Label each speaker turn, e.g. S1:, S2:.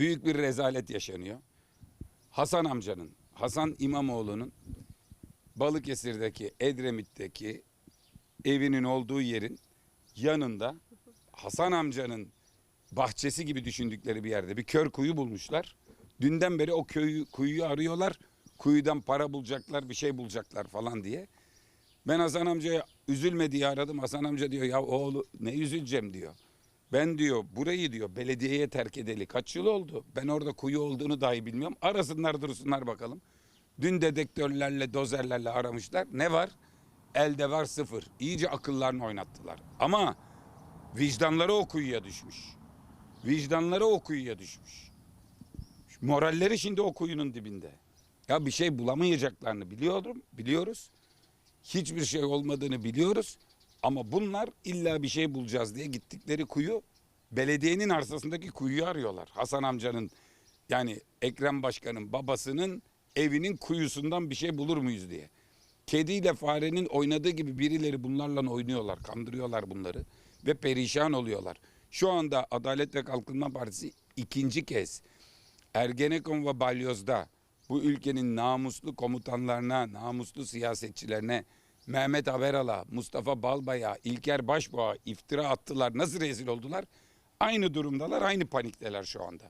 S1: Büyük bir rezalet yaşanıyor. Hasan amcanın, Hasan İmamoğlu'nun Balıkesir'deki, Edremit'teki evinin olduğu yerin yanında Hasan amcanın bahçesi gibi düşündükleri bir yerde bir kör kuyu bulmuşlar. Dünden beri o köyü, kuyuyu arıyorlar. Kuyudan para bulacaklar, bir şey bulacaklar falan diye. Ben Hasan amcaya üzülme diye aradım. Hasan amca diyor ya oğlu ne üzüleceğim diyor. Ben diyor burayı diyor belediyeye terk edeli kaç yıl oldu? Ben orada kuyu olduğunu dahi bilmiyorum. Arasınlar dursunlar bakalım. Dün dedektörlerle dozerlerle aramışlar. Ne var? Elde var sıfır. İyice akıllarını oynattılar. Ama vicdanları o kuyuya düşmüş. Vicdanları o kuyuya düşmüş. Moralleri şimdi o kuyunun dibinde. Ya bir şey bulamayacaklarını biliyorum, biliyoruz. Hiçbir şey olmadığını biliyoruz. Ama bunlar illa bir şey bulacağız diye gittikleri kuyu belediyenin arsasındaki kuyuyu arıyorlar. Hasan amcanın yani Ekrem Başkan'ın babasının evinin kuyusundan bir şey bulur muyuz diye. Kediyle farenin oynadığı gibi birileri bunlarla oynuyorlar, kandırıyorlar bunları ve perişan oluyorlar. Şu anda Adalet ve Kalkınma Partisi ikinci kez Ergenekon ve Balyoz'da bu ülkenin namuslu komutanlarına, namuslu siyasetçilerine Mehmet Haberal'a, Mustafa Balbay'a, İlker Başbuğ'a iftira attılar. Nasıl rezil oldular? Aynı durumdalar, aynı panikteler şu anda.